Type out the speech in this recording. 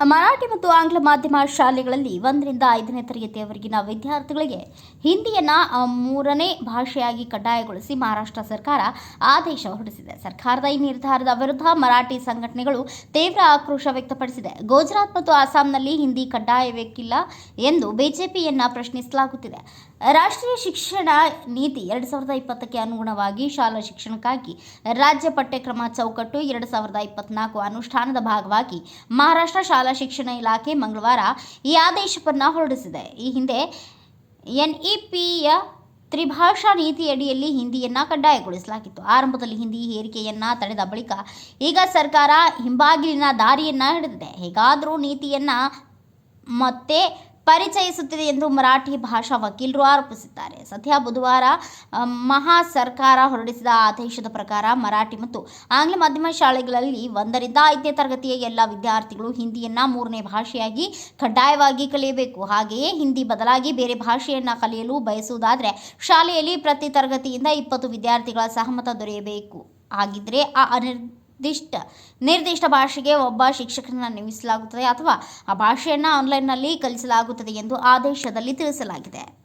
ಮರಾಠಿ ಮತ್ತು ಆಂಗ್ಲ ಮಾಧ್ಯಮ ಶಾಲೆಗಳಲ್ಲಿ ಒಂದರಿಂದ ಐದನೇ ತರಗತಿಯವರೆಗಿನ ವಿದ್ಯಾರ್ಥಿಗಳಿಗೆ ಹಿಂದಿಯನ್ನು ಮೂರನೇ ಭಾಷೆಯಾಗಿ ಕಡ್ಡಾಯಗೊಳಿಸಿ ಮಹಾರಾಷ್ಟ್ರ ಸರ್ಕಾರ ಆದೇಶ ಹೊರಡಿಸಿದೆ. ಸರ್ಕಾರದ ಈ ನಿರ್ಧಾರದ ವಿರುದ್ಧ ಮರಾಠಿ ಸಂಘಟನೆಗಳು ತೀವ್ರ ಆಕ್ರೋಶ ವ್ಯಕ್ತಪಡಿಸಿದೆ. ಗುಜರಾತ್ ಮತ್ತು ಅಸ್ಸಾಂನಲ್ಲಿ ಹಿಂದಿ ಕಡ್ಡಾಯಬೇಕಿಲ್ಲ ಎಂದು ಬಿಜೆಪಿಯನ್ನ ಪ್ರಶ್ನಿಸಲಾಗುತ್ತಿದೆ. ರಾಷ್ಟ್ರೀಯ ಶಿಕ್ಷಣ ನೀತಿ ಎರಡು ಸಾವಿರದ ಇಪ್ಪತ್ತಕ್ಕೆ ಅನುಗುಣವಾಗಿ ಶಾಲಾ ಶಿಕ್ಷಣಕ್ಕಾಗಿ ರಾಜ್ಯ ಪಠ್ಯಕ್ರಮ ಚೌಕಟ್ಟು ಎರಡು ಸಾವಿರದ ಇಪ್ಪತ್ನಾಲ್ಕು ಅನುಷ್ಠಾನದ ಭಾಗವಾಗಿ ಮಹಾರಾಷ್ಟ್ರ ಶಾಲಾ ಶಿಕ್ಷಣ ಇಲಾಖೆ ಮಂಗಳವಾರ ಈ ಆದೇಶವನ್ನು ಹೊರಡಿಸಿದೆ. ಈ ಹಿಂದೆ ಎನ್ಇಪಿಯ ತ್ರಿಭಾಷಾ ನೀತಿಯಡಿಯಲ್ಲಿ ಹಿಂದಿಯನ್ನ ಕಡ್ಡಾಯಗೊಳಿಸಲಾಗಿತ್ತು. ಆರಂಭದಲ್ಲಿ ಹಿಂದಿ ಹೇರಿಕೆಯನ್ನ ತಡೆದ ಬಳಿಕ ಈಗ ಸರ್ಕಾರ ಹಿಂಬಾಗಿಲಿನ ದಾರಿಯನ್ನ ಹಿಡಿದಿದೆ. ಹೇಗಾದರೂ ನೀತಿಯನ್ನ ಮತ್ತೆ ಪರಿಚಯಿಸುತ್ತಿದೆ ಎಂದು ಮರಾಠಿ ಭಾಷಾ ವಕೀಲರು ಆರೋಪಿಸಿದ್ದಾರೆ. ಸದ್ಯ ಬುಧವಾರ ಮಹಾ ಸರ್ಕಾರ ಹೊರಡಿಸಿದ ಆದೇಶದ ಪ್ರಕಾರ ಮರಾಠಿ ಮತ್ತು ಆಂಗ್ಲ ಮಾಧ್ಯಮ ಶಾಲೆಗಳಲ್ಲಿ ಒಂದರಿಂದ ಐದನೇ ತರಗತಿಯ ಎಲ್ಲ ವಿದ್ಯಾರ್ಥಿಗಳು ಹಿಂದಿಯನ್ನ ಮೂರನೇ ಭಾಷೆಯಾಗಿ ಕಡ್ಡಾಯವಾಗಿ ಕಲಿಯಬೇಕು. ಹಾಗೆಯೇ ಹಿಂದಿ ಬದಲಾಗಿ ಬೇರೆ ಭಾಷೆಯನ್ನ ಕಲಿಯಲು ಬಯಸುವುದಾದರೆ ಶಾಲೆಯಲ್ಲಿ ಪ್ರತಿ ತರಗತಿಯಿಂದ ಇಪ್ಪತ್ತು ವಿದ್ಯಾರ್ಥಿಗಳ ಸಹಮತ ದೊರೆಯಬೇಕು. ಹಾಗಿದ್ರೆ ಆ ಅನಿರ್ದಿಷ್ಟ ನಿರ್ದಿಷ್ಟ ಭಾಷೆಗೆ ಒಬ್ಬ ಶಿಕ್ಷಕರನ್ನು ನೇಮಿಸಲಾಗುತ್ತದೆ ಅಥವಾ ಆ ಭಾಷೆಯನ್ನು ಆನ್ಲೈನ್ನಲ್ಲಿ ಕಲಿಸಲಾಗುತ್ತದೆ ಎಂದು ಆದೇಶದಲ್ಲಿ ತಿಳಿಸಲಾಗಿದೆ.